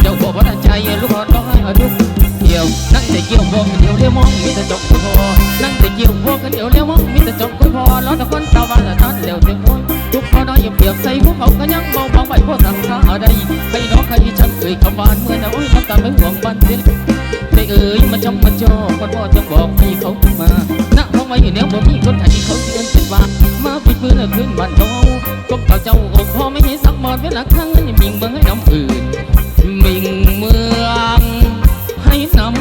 เจ้าบอกว่าใจลูกร้อนก็ให้ดุกเดียวนั่งแต่เกี่ยวบอกเดียวเลี้ยวมองมีแต่จบก็พอนั่งแต่เกี่ยวบอกเดียวเลี้ยวมองมีแต่จบก็พอร้อนตะคนตะวันละท่านเดียวเต็มหัวทุกพอน้อยเปียบใส่หัวเขาก็ยังเบาเบาไปพวต่างขาอะไรใครน้องใครฉันเคยคำหวานเมื่อนะอุ้ยน้ำตาไม่หวงบันเทิงไปเอ่ยมาจำมาจอคนพ่อจะบอกให้เขามาณห้องไว้อยู่แนวบ่มีคนไทยเขาเตือนเป็นว่ามาปิดมือขึ้นบ้านเขาก็เก่าเจ้าอกพ่อไม่ให้สักหมอดเวลาครั้งนั้นยังมิงเบิ่งให้น้ำอื่น bình mương hãy nắm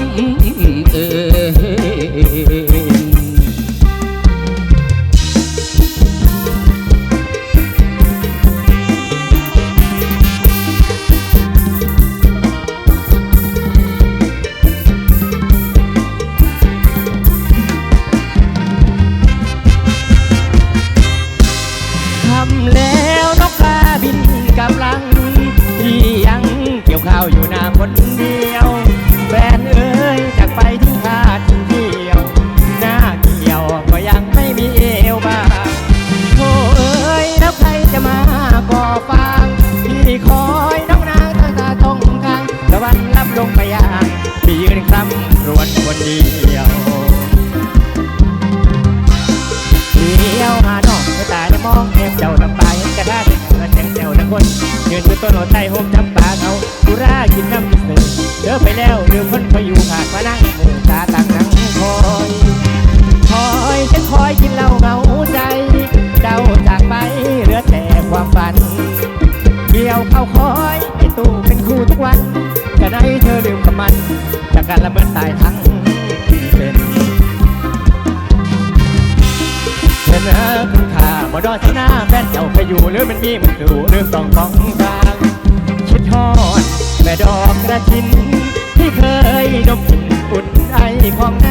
สองของบางคิดทอดแม่ดอกกระชิน ที่เคยดมกลิ่นอุ่นไอความ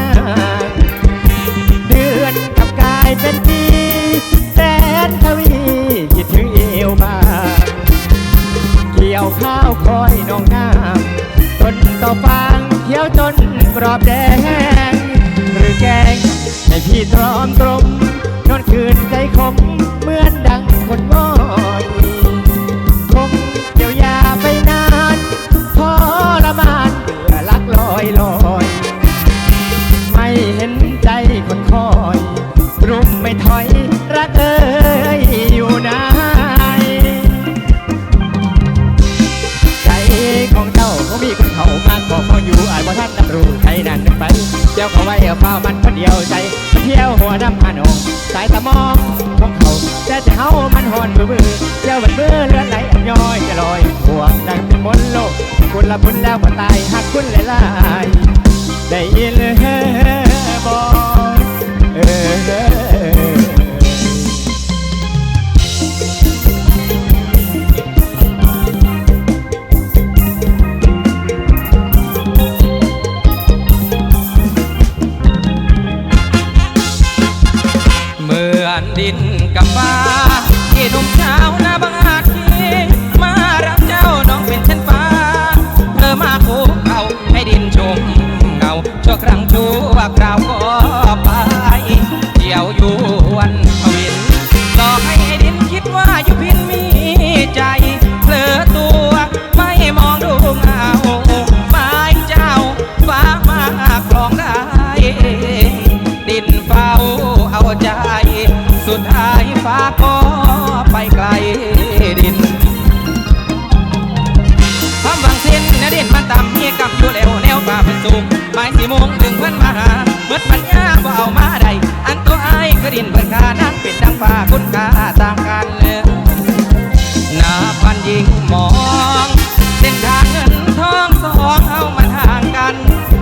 และจะเฮามันหอนเบื่อเจ้าบันเบื่อเลือดไหลย้อยจะลอยห่วกดังเป็นมนโลกคุณละบุญแล้วก็ตายหักคุณหลายๆได้ยินเบอเออดิน กับฟ้าที่หนุ่มสา ส้นมันตำเมียกำอยู่แล้วแนวป่าเป็นสูงหมายสีมงถึงเพื่อนมาหาเมื่อปัญญาบ่เอามาใดอันตัวไอ้กระดินเพื่อนกานั่งเป็นดังป่าคุณกาต่างกันเลยหน้าพันยิงมอง เส้นทางเงินทองสองเอามันห่างกัน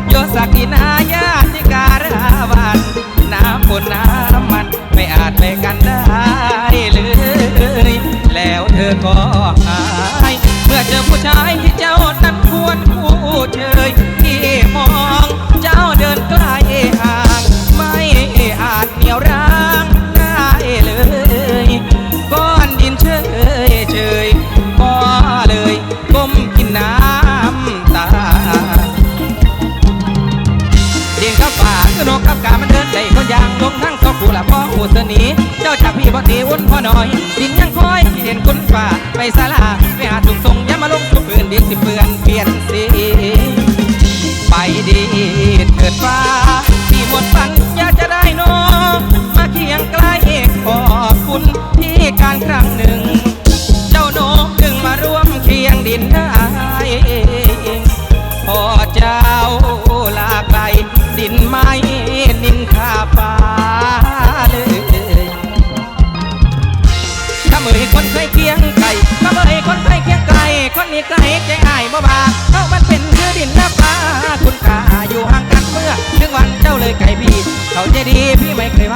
โยสักดินายาติการาวันน้ำฝนน้ำมันไม่อาจไปกันได้เลยแล้วเธอก็ เฉยที่มองเจ้าเดินใกล้ห่าง ไม่อาจเหนียวรั้งได้เลยก้อนดินเฉยเฉยก็เลยก้มกินน้ำตาเดินกับป่าก็นกกับกามันเดินใดคนยางลงทั้งสองคู่ละพ่ออุตนีเจ้าจักพี่บ่ตีวุ่นพ่อหน่อยดินยังคอยเห็นคุณป่าไปสลา เจดีพี่ไม่เคย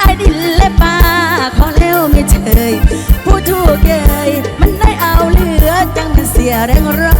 ไอดินและป่าขอเล้วไม่เฉยผู้ถูกเยยมันได้เอาเหลือจังมัเสียแรงร้อ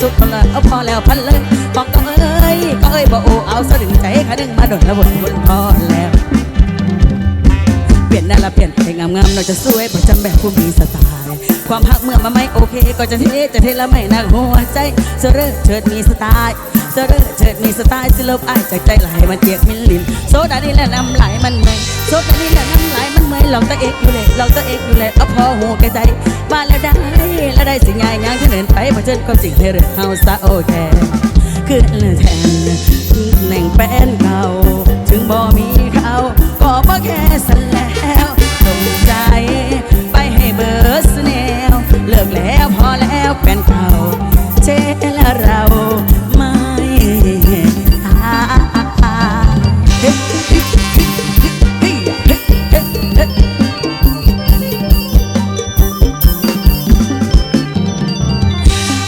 สุกคนละเอาพอแล้วพันเลยบอกก็เอ้ยก็เอ้ยบอโอเอาสะดึงใจขาดึงมาโดนละบนบนพอแล้วเปลี่ยนหน้าละเปลี่ยนเพลงงามๆเราจะสวยประจำแบบผู้มีสไตล์ ความหักเมื่อมาไม่โอเค ก็จะเทจะเทและไม่นักหัวใจเสรอเชิดมีสไตล์เสรอเชิดมีสไตล์สิลบอายจากใจไหลมันเจียกมิลลินโซดานี่แหละน้ำไหลมันเมยโซดานี่แหละน้ำไหลมันเมยหลอกตัวเอกอยู่เลยหลอกตัวเอกอยู่เลยเอาพอหูแกใจมาแล้วได้แล้วได้สิ่งใหญ่ยังที่เดินไปมาเชิญความจริงให้เรื่องเฮาซะโอเคขึ้นแทนแหล่งแป้นเก่าถึงบ่มีเขาก็บ่แค่สันแล้วส่งใจไปให้เบิร์สแนว เลิกแล้วพอแล้วแฟนเก่าเจแล้วเราไม่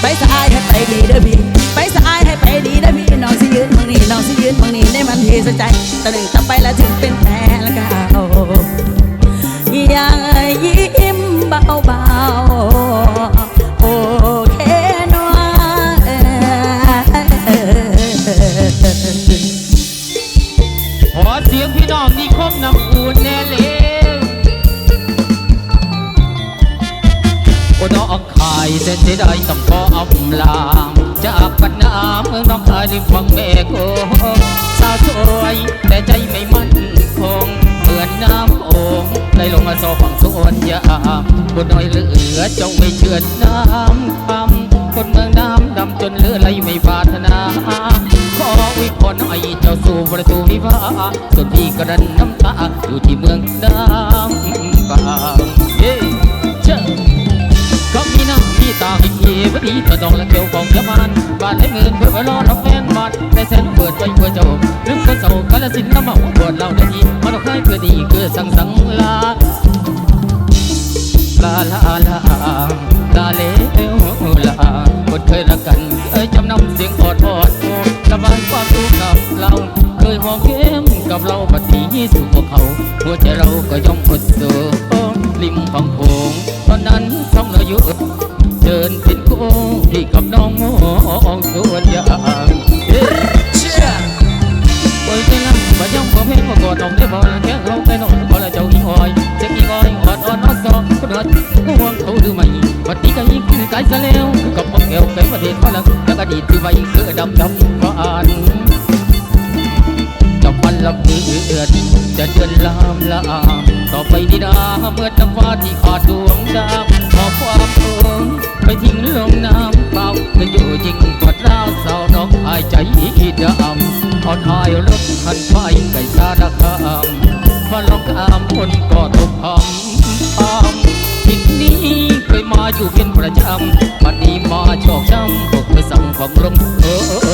ไปสายให้ไปดีเด้อพี่ไปสายให้ไปดีเด้อพี่น้องสิยืนมึงนี่น้องสิยืนมึงนี่ได้มันเทสใจตะหนึ่งตะไปแล้วถึงเป็นแฟนแล้วก็เอาอย่างยิ้ม เจ้าสู่ประตูวิวาส่วนพี่กระดนน้ำตา อยู่ที่เมืองน้ำบางเย้เจ้าก็มีน้าพี่ตาอีกทีวันนี้ตัวดองและเกี่ยวของยาบานบ้านให้เงินเพื่อรอรับแฟนบ้านแต่แสนเปิดไว้เพื่อเจ้าลืมคนเศร้ากาลสินน้ำเมาปวดเราได้ดีมาดอกไม้เพื่อดีคือสังสังลาลาลาลาลาเลวลาคนเคยรักกันเคยจำนำเสียงอดอดโอ ระบายความทุกข์กับเราเคยหอมเข้มกับเราบัดนี้สู่พวกเขา หัวใจเราก็ย่อมอดโซริมฝั่งโขงตอนนั้นสองเราอยู่เดินเป็นโค้งที่กับน้องมองสวนยางเชื่อโอ้ยใจละบ่ยังบ่เพลงบ่กอดน้องได้บ่แค่เราไปน้องบ่ละเจ้าอีอ้อยเจ็บอีอ้อยอ่อนอ่อนอ่อนซอคนหัดกูห่วงเขาหรือไม่บัดนี้ก็ยิ่งขึ้นไกลซะแล้วกับบ่แก้วไกลประเทศพลังแล้วอดีตคือไว้คือดำดำ อยู่เป็นประจำบัดนี้มาชอกช้ำบอกเธอสั่งความลมเออ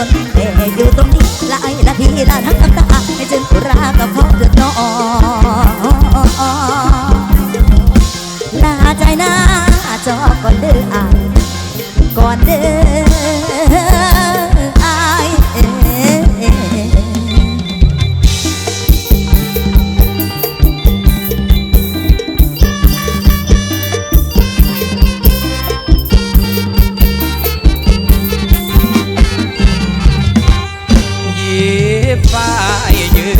คนเดอยู่ตรงนี้หลายนาทีละทั้งน้ำตาให้จึงรากับพ่อเดือดร้อนลาใจหน้าจอก่อนเด้ออายก่อนเด้อ ฝ้ายยื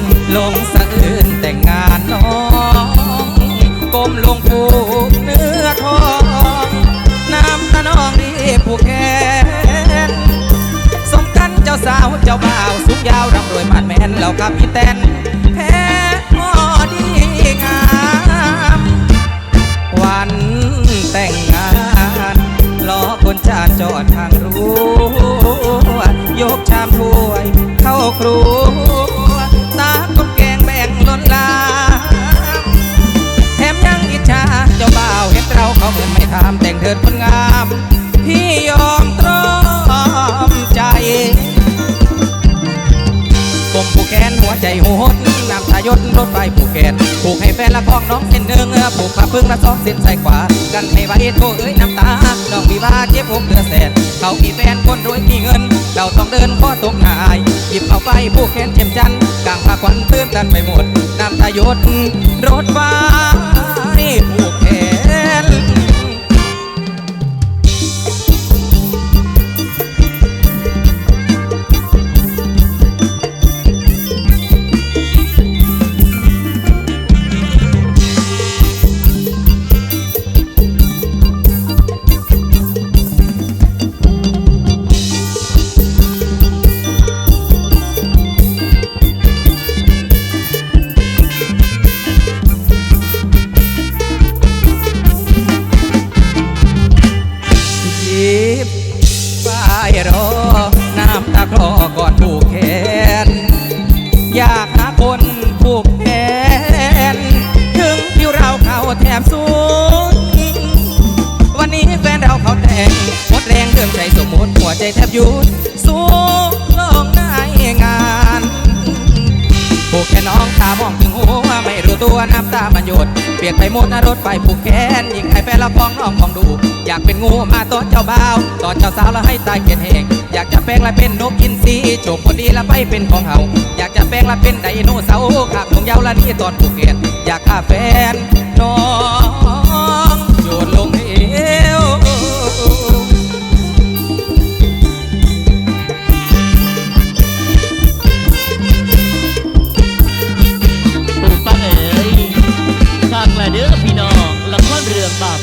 น ลงสะอื้นแต่งงานน้องก้มลงผูกเนื้อทอง น้ำตาน้องรีบผูกแขนสมกันเจ้าสาวเจ้าบ่าว สูงยาวร่ำรวยมาดแมนเหล่ากับพี่แตนแพ้อดีงาม วันแต่งงานล้อคนจานจอดทางรั้ ยกชามถ้วย เข้าครัวตาคนแกงแบ่งล้นลามแถมยังอิจฉาเจ้าบ่าวเห็นเราเขาเหมือนไม่ทำแต่งเถิดคนงาม พี่ยอมตรอมใจกลมผูกแขนหัวใจโหด ยศรถไฟผูกแขนผูกให้แฟนละพ้องน้องเส้นหนึ่งผูกขาพึ่งละสองเส้นใส่ขวา กันให้ไว้โทเอ้ยน้ำตาน้องมีว่าเจ็บผมเดือแสนเขามีแฟนคนรวยมีเงิน เราต้องเดินข้อตกหายหยิบเอาไปผูกแขนเจ็มจันทร์กลางพาควันตื้นตันไปหมดน้ำตายดรถไฟผูกแขน ตัวน้ำตามันหยด เปียกไปหมดนะรถไฟผูกแขนยิงให้แฟนละพองน้องของดู อยากเป็นงูมาตอนเจ้าบ่าวตอนเจ้าสาวแล้วให้ตายเกลียดแหงอยากจะแปลงละเป็นนกกินซีโฉกคนดีละไปเป็นของเฮาอยากจะแปลงละเป็นไดโนเสาร์ขากของเยาวและนี่ตอนผูกแขนอยากฆ่าแฟนน้อง พี่น้องละครเรื่องบาป